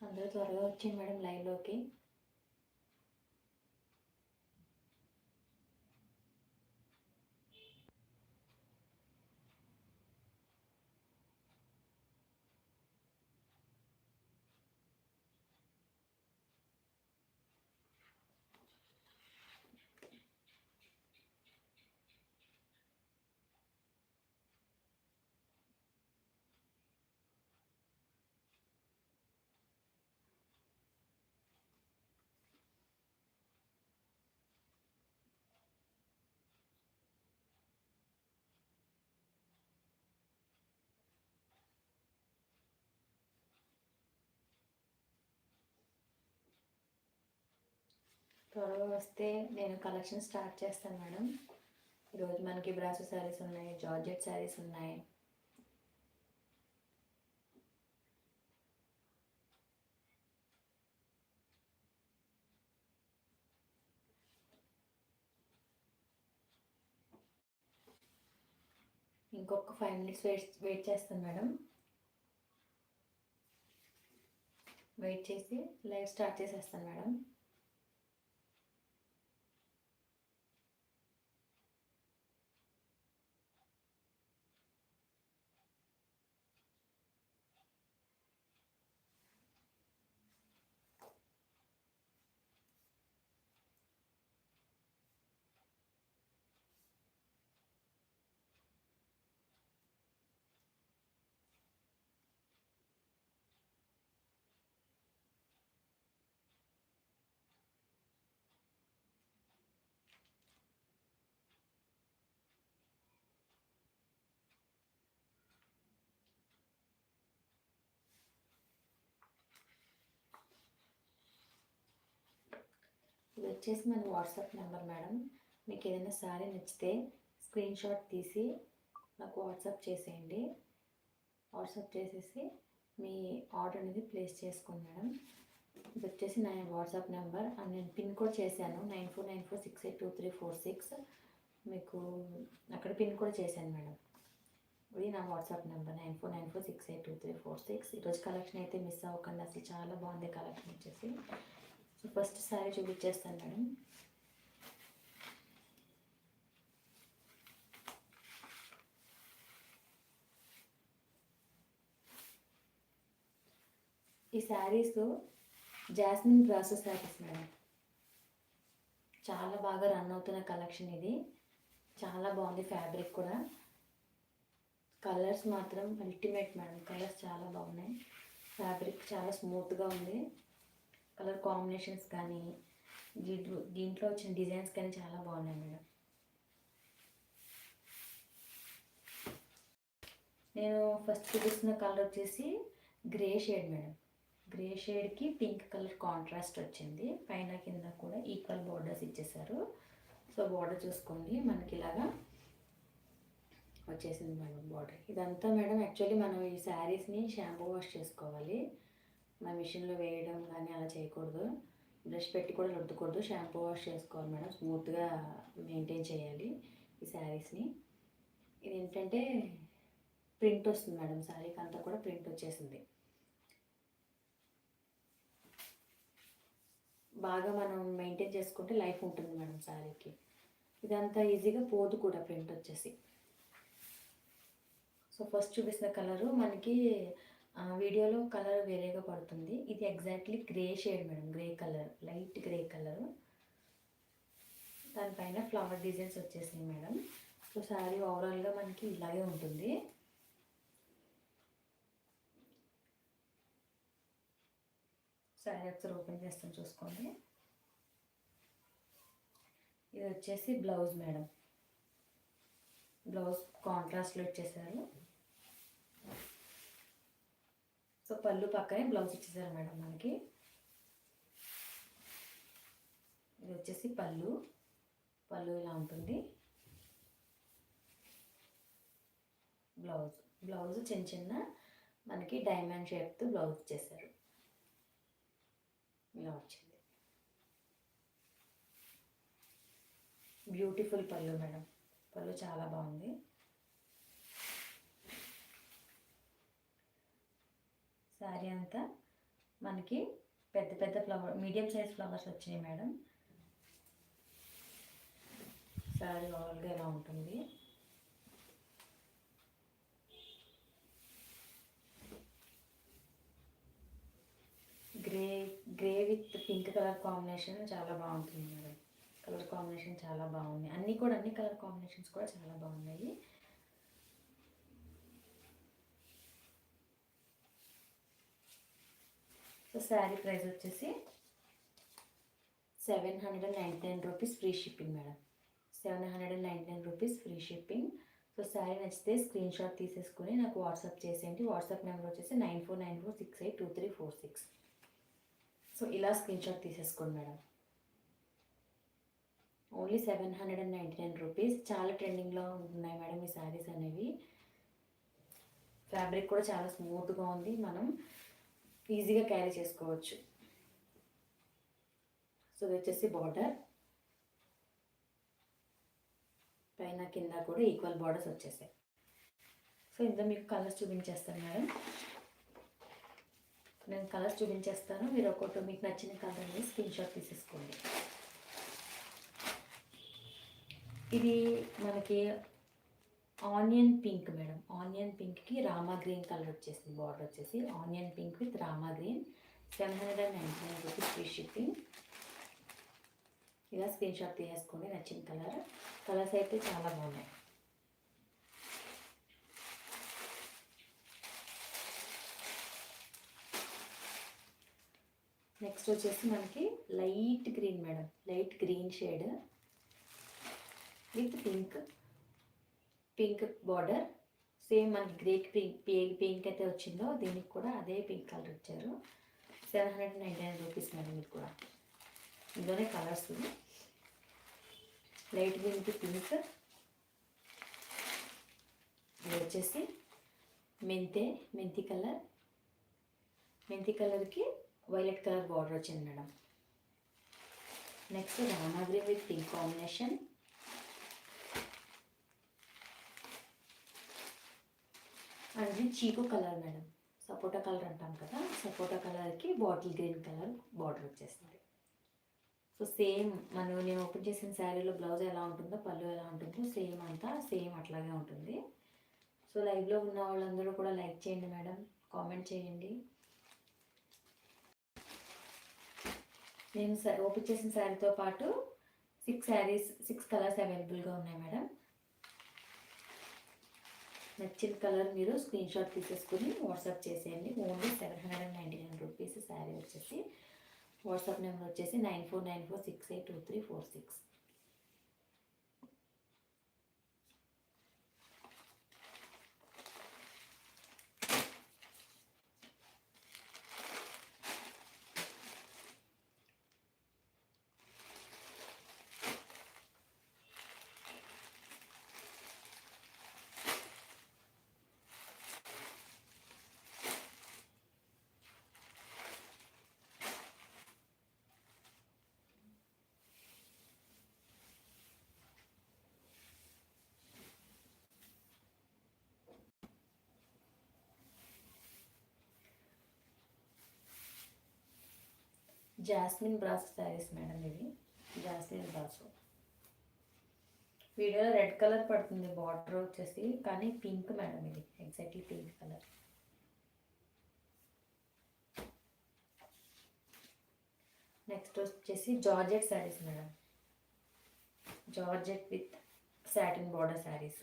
అందరూ త్వరగా వచ్చేయండి మేడం లైవ్లోకి త్వరగా వస్తే నేను కలెక్షన్ స్టార్ట్ చేస్తాను మేడం. ఈరోజు మనకి బ్రాసో శారీస్ ఉన్నాయి జార్జెట్ శారీస్ ఉన్నాయి. ఇంకొక ఫైవ్ మినిట్స్ వెయిట్ వెయిట్ చేస్తాను మేడం. వెయిట్ చేసి లైవ్ స్టార్ట్ చేసేస్తాను మేడం. ఇది వచ్చేసి మన వాట్సాప్ నెంబర్ మేడం. మీకు ఏదైనా సారీ నచ్చితే స్క్రీన్ షాట్ తీసి నాకు వాట్సాప్ చేసేయండి. వాట్సాప్ చేసేసి మీ ఆర్డర్ అనేది ప్లేస్ చేసుకోండి మేడం. ఇది వచ్చేసి నా వాట్సాప్ నెంబర్ అండ్ నేను పిన్ కోడ్ చేశాను. Nine four nine four six eight two three four six. మీకు అక్కడ పిన్ కోడ్ చేశాను మేడం. ఇది నా WhatsApp number. Nine four nine four six eight two three four six. ఈరోజు కలెక్షన్ అయితే miss అవ్వకండి. అసలు చాలా బాగుంది కలెక్షన్ వచ్చేసి. సో ఫస్ట్ శారీ చూపించేస్తాను మేడం. ఈ శారీస్ జాస్మిన్ ప్రాసెస్ శారీస్ మేడం. చాలా బాగా రన్ అవుతున్న కలెక్షన్ ఇది. చాలా బాగుంది ఫ్యాబ్రిక్ కూడా. కలర్స్ మాత్రం అల్టిమేట్ మేడం. కలర్స్ చాలా బాగున్నాయి. ఫ్యాబ్రిక్ చాలా స్మూత్గా ఉంది. కలర్ కాంబినేషన్స్ కానీ దీంట్లో దీంట్లో వచ్చిన డిజైన్స్ కానీ చాలా బాగున్నాయి మేడం. నేను ఫస్ట్ చూపిస్తున్న కలర్ వచ్చేసి గ్రే షేడ్ మేడం. గ్రే షేడ్కి పింక్ కలర్ కాంట్రాస్ట్ వచ్చింది. పైన కింద కూడా ఈక్వల్ బార్డర్స్ ఇచ్చేసారు సో బార్డర్ చూసుకోండి. మనకి ఇలాగా వచ్చేసింది మేడం బార్డర్. ఇదంతా మేడం యాక్చువల్లీ మనం ఈ శారీస్ని షాంపూ వాష్ చేసుకోవాలి. మన మిషన్లో వేయడం కానీ అలా చేయకూడదు. బ్రష్ పెట్టి కూడా రుద్దకూడదు. షాంపూ వాష్ చేసుకోవాలి మేడం. స్మూత్గా మెయింటైన్ చేయాలి ఈ శారీస్ని. ఇది ఏంటంటే ప్రింట్ వస్తుంది మేడం శారీకి అంతా కూడా ప్రింట్ వచ్చేసింది. బాగా మనం మెయింటైన్ చేసుకుంటే లైఫ్ ఉంటుంది మేడం శారీకి. ఇదంతా ఈజీగా పోదు కూడా ప్రింట్ వచ్చేసి. సో ఫస్ట్ చూపిస్తున్న కలరు మనకి వీడియోలో కలర్ వేరేగా పడుతుంది. ఇది exactly grey shade madam grey colour light grey colour. దానిపైన ఫ్లవర్ డిజైన్స్ వచ్చేసినాయి మేడం. సో శారీ ఓవరాల్గా మనకి ఇలాగే ఉంటుంది. శారీ ఒకసారి ఓపెన్ చేస్తాను చూసుకోండి. ఇది వచ్చేసి బ్లౌజ్ మేడం. బ్లౌజ్ కాంట్రాస్ట్లో ఇచ్చేసారు సో పళ్ళు పక్కనే బ్లౌజ్ ఇచ్చేసారు మేడం మనకి. ఇది వచ్చేసి పళ్ళు. పళ్ళు ఇలా ఉంటుంది. బ్లౌజ్. బ్లౌజ్ చిన్న చిన్న మనకి డైమండ్ షేప్తో బ్లౌజ్ ఇచ్చేసారు. ఇలా వచ్చింది. బ్యూటిఫుల్ పళ్ళు మేడం. పళ్ళు చాలా బాగుంది. శారీ అంతా. మనకి పెద్ద పెద్ద ఫ్లవర్ మీడియం సైజ్ ఫ్లవర్స్ వచ్చినాయి మేడం. శారీ ఓవరాల్గా ఇలా ఉంటుంది? Grey grey with pink colour combination చాలా బాగుంటుంది మేడం. కలర్ కాంబినేషన్ చాలా బాగుంది. అన్నీ కూడా అన్ని కలర్ కాంబినేషన్స్ కూడా చాలా బాగున్నాయి. సో శారీ ప్రైస్ వచ్చేసి seven hundred and ninety nine rupees free shipping madam. Seven hundred and ninety nine rupees free shipping. So sari నచ్చితే స్క్రీన్ షాట్ తీసేసుకుని నాకు వాట్సాప్ చేసేయండి. వాట్సాప్ నెంబర్ వచ్చేసి nine four nine four six eight two three four six. So ఇలా screenshot తీసేసుకోండి madam. Only seven hundred and ninety nine rupees. చాలా ట్రెండింగ్లో ఉన్నాయి మేడం ఈ శారీస్ అనేవి. ఫ్యాబ్రిక్ కూడా చాలా స్మూత్గా ఉంది. మనం ఈజీగా క్యారీ చేసుకోవచ్చు. సో ఇది వచ్చేసి బార్డర్. పైన కింద కూడా ఈక్వల్ బార్డర్స్ వచ్చేసాయి. సో ఇందులో మీకు కలర్స్ చూపించేస్తాను మేడం. నేను కలర్స్ చూపించేస్తాను. మీరు ఒకటి మీకు నచ్చిన కలర్ అనేది స్క్రీన్ షాట్ తీసేసుకోండి. ఇది మనకి ఆనియన్ పింక్ మేడం. ఆనియన్ పింక్కి రామా గ్రీన్ కలర్ వచ్చేసింది బార్డర్ వచ్చేసి. Onion pink with Rama green seven hundred and ninety nine rupees free shipping. ఇలా స్క్రీన్ షాట్ తీసేసుకోండి నచ్చిన కలర్. కలర్స్ అయితే చాలా బాగున్నాయి. నెక్స్ట్ వచ్చేసి మనకి light green madam. Light green shade with pink. Pink border. Same మనకి గ్రేక్ పింక్ పింక్ అయితే వచ్చిందో దీనికి కూడా అదే పింక్ కలర్ ఇచ్చారు. Seven hundred ninety nine rupees madam మీకు కూడా. ఇందులోనే కలర్స్ లైట్ గ్రీన్కి పింక్. ఇది వచ్చేసి మెంతే మెంతి కలర్. మెంతి కలర్కి వైలెట్ కలర్ బార్డర్ వచ్చింది madam. Next Rama green with pink combination. అది చీకు కలర్ మేడం. సపోటా కలర్ అంటాం కదా సపోటా కలర్కి బాటిల్ గ్రీన్ కలర్ బార్డర్ వచ్చేస్తుంది. సో సేమ్ మనం నేను ఓపెన్ చేసిన శారీలో బ్లౌజ్ ఎలా ఉంటుందో పళ్ళు ఎలా ఉంటుందో సేమ్ అంతా సేమ్ అట్లాగే ఉంటుంది. సో లైవ్లో ఉన్న వాళ్ళందరూ కూడా లైక్ చేయండి మేడం కామెంట్ చేయండి. నేను ఓపెన్ చేసిన శారీతో పాటు సిక్స్ శారీస్ సిక్స్ కలర్స్ అవైలబుల్గా ఉన్నాయి మేడం. నచ్చిన కలర్ మీరు స్క్రీన్ షాట్ తీసేసుకుని వాట్సాప్ చేసేయండి. Only seven hundred and ninety nine rupees sari వచ్చేసి. వాట్సాప్ నెంబర్ వచ్చేసి nine four nine four six eight two three four six. Jasmine brass saris madam ఇవి. Jasmine brass. వీడియోలో red colour పడుతుంది border వచ్చేసి కానీ pink madam ఇది exactly pink colour. Next వచ్చేసి georgette saris madam. Georgette with satin border saris.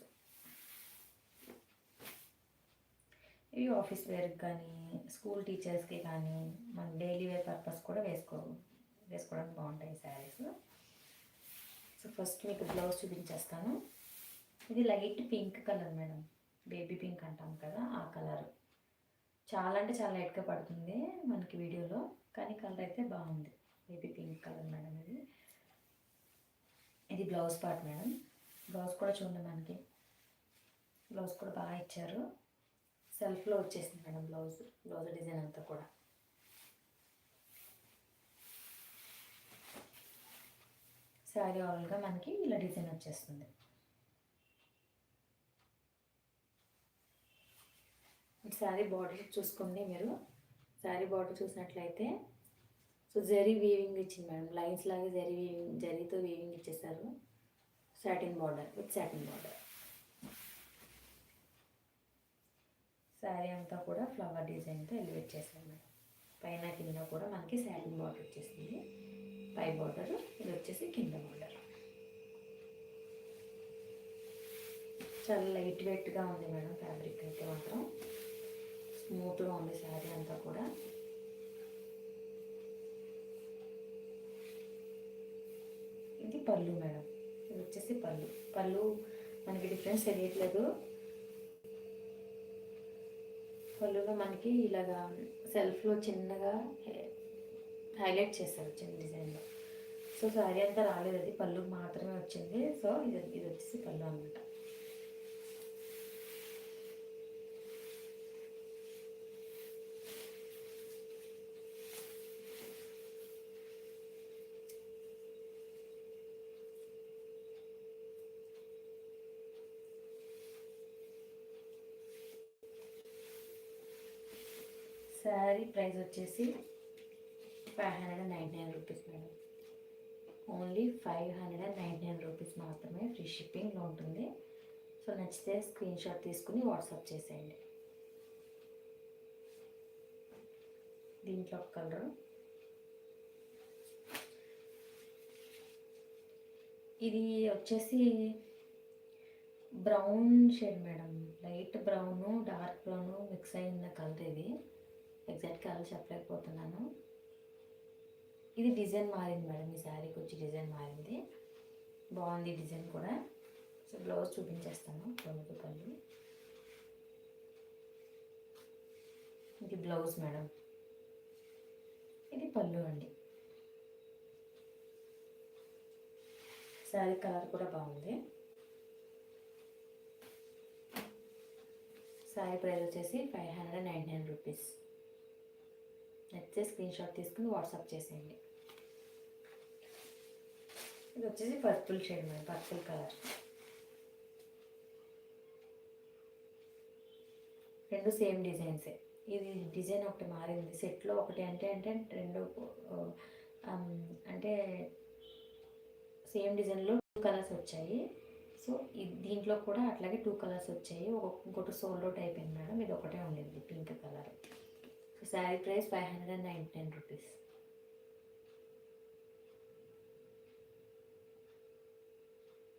ఇవి office వేర్కి కానీ స్కూల్ టీచర్స్కి కానీ మన డైలీ వేర్ పర్పస్ కూడా వేసుకో వేసుకోవడానికి బాగుంటాయి శారీస్ సో ఫస్ట్ మీకు బ్లౌజ్ చూపించేస్తాను. ఇది light pink colour madam. Baby pink అంటాం కదా ఆ కలర్ చాలా అంటే చాలా లైట్గా పడుతుంది మనకి వీడియోలో కానీ కలర్ అయితే బాగుంది. బేబీ పింక్ కలర్ మేడం ఇది. ఇది బ్లౌజ్ పార్ట్ మేడం. బ్లౌజ్ కూడా చూడండి మనకి. బ్లౌజ్ కూడా బాగా ఇచ్చారు. సెల్ఫ్లో వచ్చేసింది మేడం బ్లౌజ్ బ్లౌజ్ డిజైన్ అంతా కూడా. శారీ ఆల్గా మనకి ఇలా డిజైన్ వచ్చేస్తుంది. శారీ బార్డర్ చూసుకోండి మీరు శారీ బార్డర్ చూసినట్లయితే సో జరీ వీవింగ్ ఇచ్చింది మేడం. లైన్స్ లాగా జరీ వీవింగ్ జరీతో వీవింగ్ ఇచ్చేసారు satin border with satin border sari అంతా కూడా ఫ్లవర్ డిజైన్తో ఎలివేట్ చేశాను మేడం. పైన కింద కూడా మనకి శారీ బార్డర్ వచ్చేసింది. పై బార్డర్ ఇది వచ్చేసి కింద బార్డర్ చాలా లైట్ వెయిట్గా ఉంది మేడం ఫ్యాబ్రిక్ అయితే మాత్రం. స్మూత్గా ఉంది శారీ అంతా కూడా. ఇది పళ్ళు మేడం. ఇది వచ్చేసి పళ్ళు. పళ్ళు మనకి డిఫరెన్స్ తెలియట్లేదు. పళ్ళులో మనకి ఇలాగా సెల్ఫ్లో చిన్నగా హైలైట్ చేశారు చిన్న డిజైన్లో. సో శారీ అంతా రాలేదు. అది పళ్ళు మాత్రమే వచ్చింది. సో ఇది ఇది వచ్చేసి పళ్ళు అనమాట శారీ ప్రైస్ వచ్చేసి five hundred and ninety nine rupees madam. Only five hundred and ninety nine rupees మాత్రమే ఫ్రీ షిప్పింగ్లో ఉంటుంది. సో నచ్చితే స్క్రీన్ షాట్ తీసుకుని వాట్సాప్ చేసేయండి. దీంట్లో ఒక కలరు. ఇది వచ్చేసి brown shade madam. Light brown dark brown mix అయిన కలర్ ఇది. ఎగ్జాక్ట్ కలర్ చెప్పలేకపోతున్నాను. ఇది డిజైన్ మారింది మేడం ఈ శారీకి వచ్చి డిజైన్ మారింది. బాగుంది డిజైన్ కూడా. సో బ్లౌజ్ చూపించేస్తాను తొమ్మిది పళ్ళు ఇది బ్లౌజ్ మేడం. ఇది పళ్ళు అండి. శారీ కలర్ కూడా బాగుంది. శారీ ప్రైస్ వచ్చేసి five hundred ninety nine rupees. నచ్చితే స్క్రీన్ షాట్ తీసుకుని వాట్సాప్ చేసేయండి. ఇది వచ్చేసి purple shade madam purple colour రెండు సేమ్ డిజైన్సే ఇది డిజైన్ ఒకటి మారింది. సెట్లో ఒకటి అంటే అంటే రెండు అంటే సేమ్ డిజైన్లో టూ కలర్స్ వచ్చాయి. సో ఇది దీంట్లో కూడా అట్లాగే టూ కలర్స్ వచ్చాయి. ఇంకోటి సోల్డ్ అవుట్ అయిపోయింది మేడం ఇది ఒకటే ఉండింది pink colour sari price five hundred and ninety nine rupees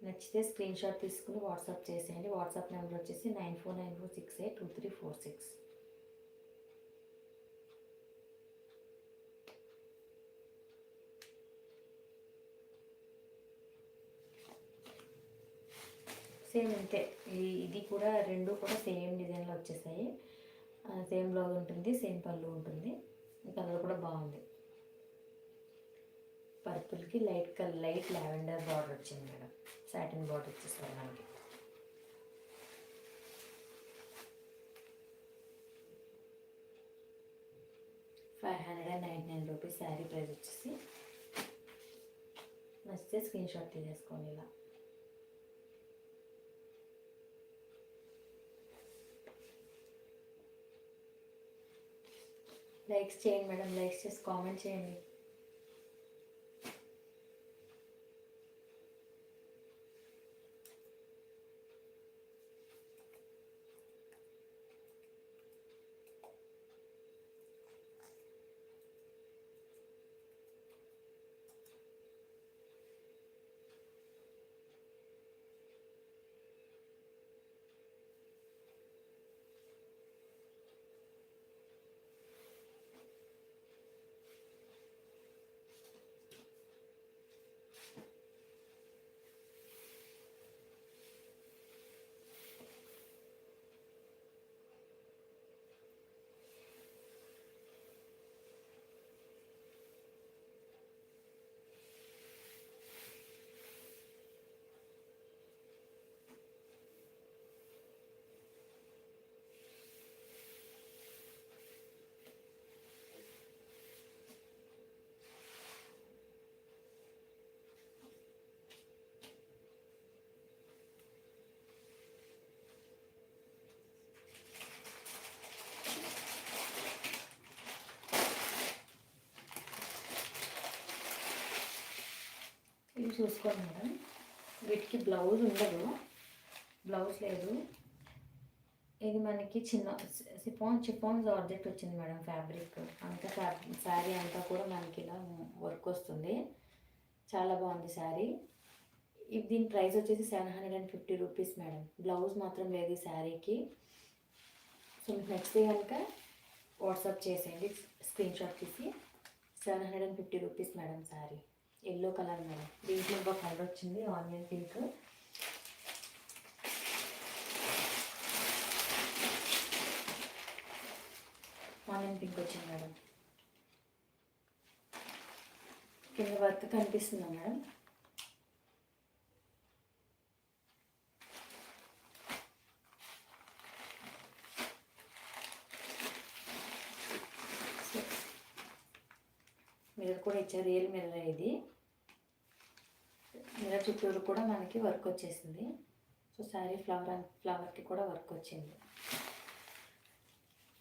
నచ్చితే స్క్రీన్ షాట్ తీసుకుని వాట్సాప్ చేసేయండి. వాట్సాప్ నెంబర్ వచ్చేసి nine four nine four six eight two three four six same అంతే. ఇది కూడా రెండు కూడా సేమ్ డిజైన్లో వచ్చేసాయి. సేమ్ బ్లౌజ్ ఉంటుంది సేమ్ పళ్ళు ఉంటుంది. కలర్ కూడా బాగుంది. పర్పుల్కి light colour light lavender border వచ్చింది మేడం. సాటిన్ బార్డర్ వచ్చేసారు మనకి. Five hundred and ninety nine rupees sari price వచ్చేసి నచ్చితే స్క్రీన్ షాట్ తీసేసుకోండి ఇలా. లైక్స్ చేయండి మేడం లైక్స్ చేసి కామెంట్ చేయండి. చూసుకోండి మేడం. వీటికి బ్లౌజ్ ఉండదు. బ్లౌజ్ లేదు. ఇది మనకి చిన్న సిఫాన్ చిఫాన్ జార్జెట్ వచ్చింది మేడం ఫ్యాబ్రిక్ అంతా ఫ్యాబ్రిక్ శారీ అంతా కూడా మనకి ఇలా వర్క్ వస్తుంది. చాలా బాగుంది శారీ ఇది దీని ప్రైస్ వచ్చేసి seven hundred and fifty rupees madam. Blouse మాత్రం లేదు ఈ శారీకి సో మీకు నచ్చితే కనుక వాట్సాప్ చేసేయండి. స్క్రీన్ షాట్ తీసి. Seven hundred and fifty rupees madam sari yellow colour madam. దీంట్లో ఒక కలర్ వచ్చింది ఆనియన్ పింక్. ఆనియన్ పింక్ వచ్చింది మేడం. కింద వర్క్ కనిపిస్తుందా మేడం? మీరు కూడా ఇచ్చారు రియల్ మిర్రర్ ఇది. మిర్రర్ చుట్టూరు కూడా మనకి వర్క్ వచ్చేసింది. సో శారీ ఫ్లవర్ ఫ్లవర్కి కూడా వర్క్ వచ్చింది.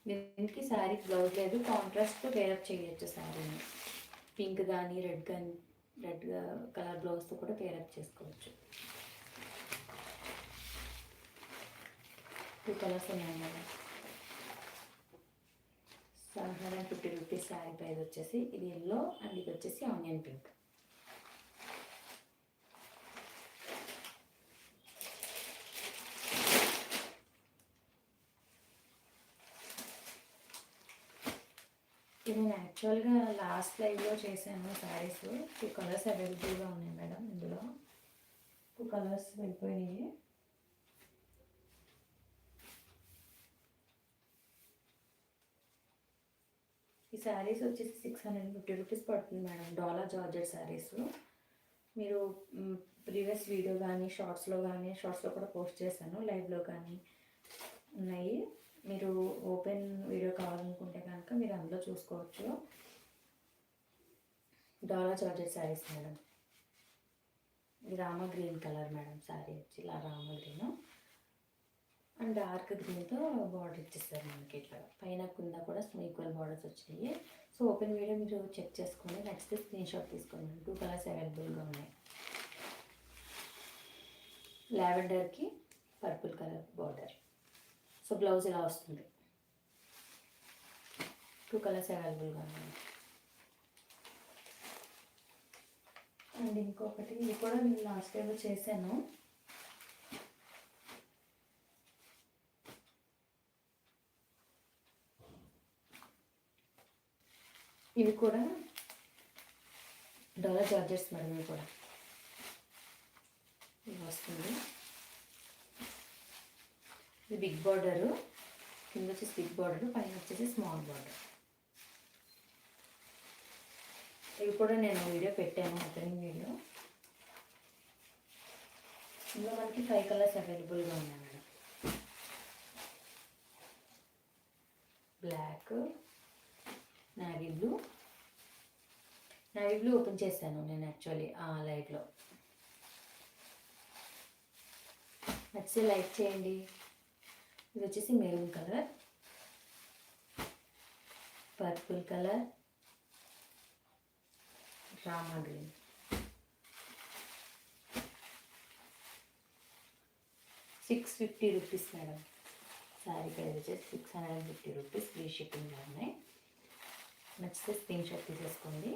దీనికి శారీ బ్లౌజ్ లేదు కాంట్రాస్ట్ పేరప్ చేయొచ్చు శారీని పింక్ కానీ రెడ్ కానీ రెడ్ కలర్ బ్లౌజ్తో కూడా పేరప్ చేసుకోవచ్చు. టూ కలర్స్ ఉన్నాయి madam seven hundred and fifty rupees sari price వచ్చేసి ఇది ఎల్లో అండ్ ఇది వచ్చేసి ఆనియన్ పింక్ ఇది నేను యాక్చువల్గా లాస్ట్ లైవ్లో చేశాను శారీస్. టూ కలర్స్ అవైలబుల్గా ఉన్నాయి మేడం ఇందులో. టూ కలర్స్ వెళ్ళిపోయినాయి. ఈ శారీస్ వచ్చేసి సిక్స్ హండ్రెడ్ ఫిఫ్టీ రూపీస్ పడుతుంది మేడం డాలర్ జార్జెట్ శారీస్. మీరు ప్రీవియస్ వీడియో కానీ షార్ట్స్లో కానీ షార్ట్స్లో కూడా పోస్ట్ చేశాను లైవ్లో కానీ ఉన్నాయి. మీరు ఓపెన్ వీడియో కావాలనుకుంటే కనుక మీరు అందులో చూసుకోవచ్చు. Dollar charges saris madam. Rama green colour madam sari వచ్చి ఇలా రామ గ్రీన్. అండ్ డార్క్ గ్రీన్తో బార్డర్ ఇచ్చేస్తారు మనకి ఇట్లా. పైన కింద కూడా ఈక్వల్ బార్డర్స్ వచ్చినాయి. సో ఓపెన్ వీడియో మీరు చెక్ చేసుకోండి నెక్స్ట్ స్క్రీన్ షాట్ తీసుకోండి. టూ కలర్స్ అవైలబుల్గా ఉన్నాయి. లావెండర్కి purple colour border. So blouse ఇలా వస్తుంది. టూ కలర్స్ అవైలబుల్గా ఉన్నాయి అండ్ ఇంకొకటి ఇది కూడా నేను లాస్ట్ టైం చేశాను. ఇవి కూడా డాలర్ చార్జెస్ మేడం ఇవి కూడా. ఇవి వస్తుంది. ఇది బిగ్ బార్డరు. కింద వచ్చేసి బిగ్ బార్డర్ పైన వచ్చేసి స్మాల్ బార్డర్. ఇవి కూడా నేను వీడియో పెట్టాను ఓపెనింగ్ వీడియో. ఇందులో మనకి ఫైవ్ కలర్స్ అవైలబుల్గా ఉన్నాయి madam. Black navy blue. Navy blue open చేశాను నేను యాక్చువల్లీ ఆ లైట్లో. నచ్చితే లైక్ చేయండి. ఇది వచ్చేసి maroon colour. Purple colour. Rama green. Six fifty rupees madam. Sari price వచ్చేసి six hundred and fifty rupees free shipping ఉన్నాయి. నచ్చితే స్క్రీన్ షాట్ తీసేసుకోండి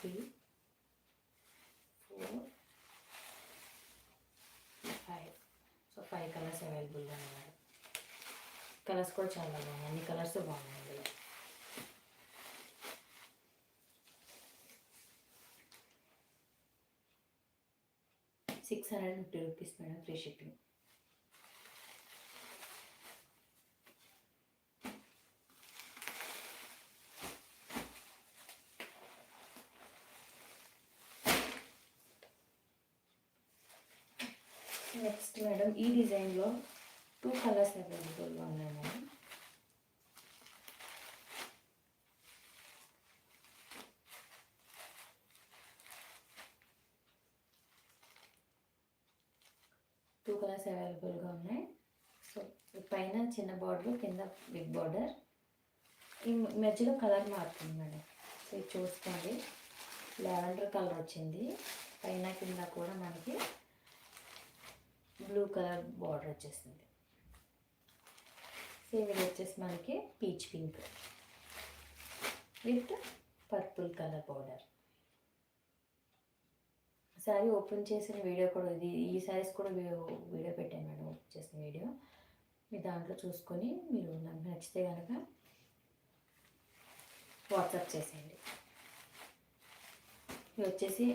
three four five so five colours అవైలబుల్గా ఉన్నాయి కలర్స్ కూడా చాలా బాగున్నాయి. అన్ని కలర్స్ బాగున్నాయి six hundred fifty rupees madam free shipping next madam ఈ డిజైన్లో టూ కలర్స్ అవైలబుల్గా ఉన్నాయి మేడం. టూ కలర్స్ అవైలబుల్గా ఉన్నాయి. సో పైన చిన్న బార్డర్ కింద బిగ్ బార్డర్. ఈ మధ్యలో కలర్ మారుతుంది మేడం. సో ఇది చూసుకోండి. లెవెండర్ కలర్ వచ్చింది. పైన కింద కూడా మనకి బ్లూ కలర్ బార్డర్ వచ్చేసింది సేమ్ ఇది వచ్చేసి మనకి peach pink with purple colour border sari open చేసిన వీడియో కూడా ఇది ఈ సారీస్ కూడా వీడియో వీడియో పెట్టాను మేడం ఓపెన్ చేసిన వీడియో మీ దాంట్లో చూసుకొని మీరు నాకు నచ్చితే కనుక వాట్సాప్ చేసేయండి. ఇది వచ్చేసి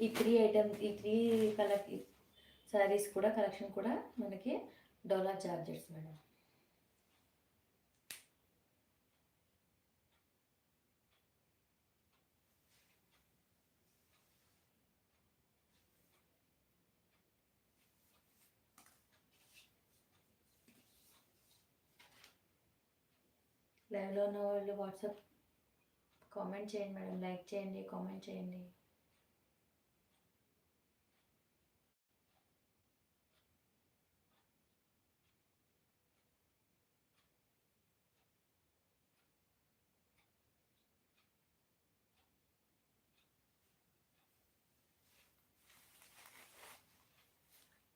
ఈ త్రీ ఐటమ్స్ ఈ త్రీ కలర్ శారీస్ కూడా కలెక్షన్ కూడా మనకి డోలార్ చార్జెస్ మేడం. లైవ్లో ఉన్న వాళ్ళు వాట్సాప్ కామెంట్ చేయండి మేడం లైక్ చేయండి కామెంట్ చేయండి.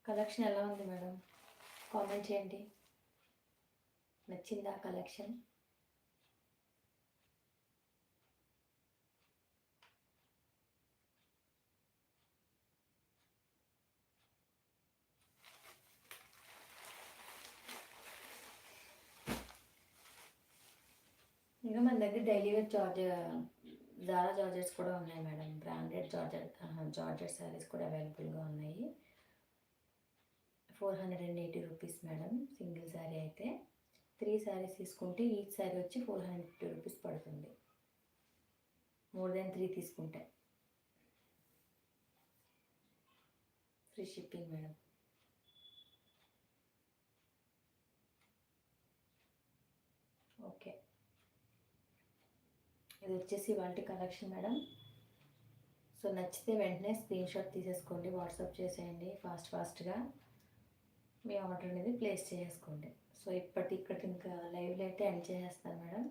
కలెక్షన్ ఎలా ఉంది మేడం? కామెంట్ చేయండి. నచ్చిందా కలెక్షన్? ఇంకా మన దగ్గర డైలీ వేర్ జార్జ్ జారా జార్జెట్స్ కూడా ఉన్నాయి madam. Branded georgette georgette saris కూడా అవైలబుల్గా ఉన్నాయి. Four hundred and eighty rupees madam single sari అయితే. త్రీ శారీస్ తీసుకుంటే ఈచ్ శారీ వచ్చి ఫోర్ హండ్రెడ్ ఫిఫ్టీ రూపీస్ పడుతుంది. మోర్ దెన్ త్రీ తీసుకుంటే. Free shipping madam. ఓకే. ఇది వచ్చేసి వంటి కలెక్షన్ మేడం. సో నచ్చితే వెంటనే స్క్రీన్ షాట్ తీసేసుకోండి వాట్సాప్ చేసేయండి ఫాస్ట్ ఫాస్ట్గా. మీ ఆర్డర్ అనేది ప్లేస్ చేసుకోండి సో ఇప్పటి ఇక్కడ ఇంకా లైవ్లో అయితే ఎండ్ చేసేస్తాను మేడం.